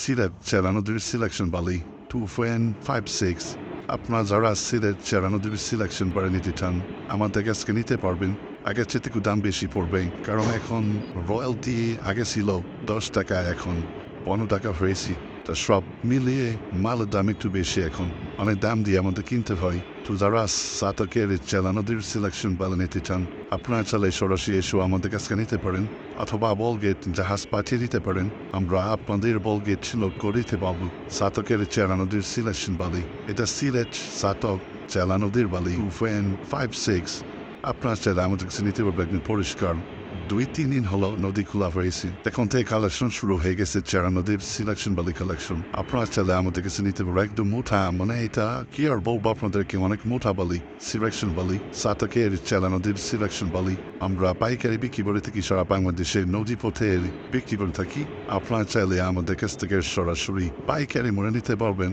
সিলেট চেরা নদীর সিলেকশন বালি two point five six আপনার যারা সিলেট চেরা নদীর সিলেকশন করে নিতে চান আমাদের কাছে নিতে পারবেন আগের চেয়ে দাম বেশি পড়বে কারণ এখন রয়্যালটি আগে ছিল দশ টাকা এখন পনেরো টাকা হয়েছি। তা সব মিলিয়ে মালের দাম একটু বেশি এখন। অনেক দাম দিয়ে আমাদের কিনতে হয়। তো যারা সাতকের চেলা নদীর সিলেকশন বলে নিতে চান, আপনারা চাইলে সরাসরি এসেও আমাদের কাছে নিতে পারেন। অথবা বলগেট জাহাজ পাঠিয়ে দিতে পারেন। আমরা আপনাদের বলগেট ছিল করে দিতে পারব। সাতকের চেলা সিলেকশন বালি এটা সিলেট সাতক চেলানদীর বালি টু ফাইভ সিক্স আপনার চাইলে আমাদের কাছে নিতে পারবে একদিন পরিষ্কার। দুই, তিন দিন হলো নদী খোলা হয়েছে। এখন থেকে কালেকশন শুরু হয়ে গেছে, চেরা নদীর সিলেকশন বালি কালেকশন আপনারা চাইলে আমাদের কাছে নিতে পারবে একদম মোটা মানে এটা কি আর বলব আপনাদেরকে, অনেক মোটা বালি সিলেকশন বালি, সাতকের চেলা নদীর সিলেকশন বালি। আমরা পাইকারি বিক্রি করে থাকি সারা বাংলাদেশের নদী পথে বিক্রি করে থাকি? আপনারা চাইলে আমাদের কাছ থেকে সরাসরি পাইকারি মনে নিতে পারবেন।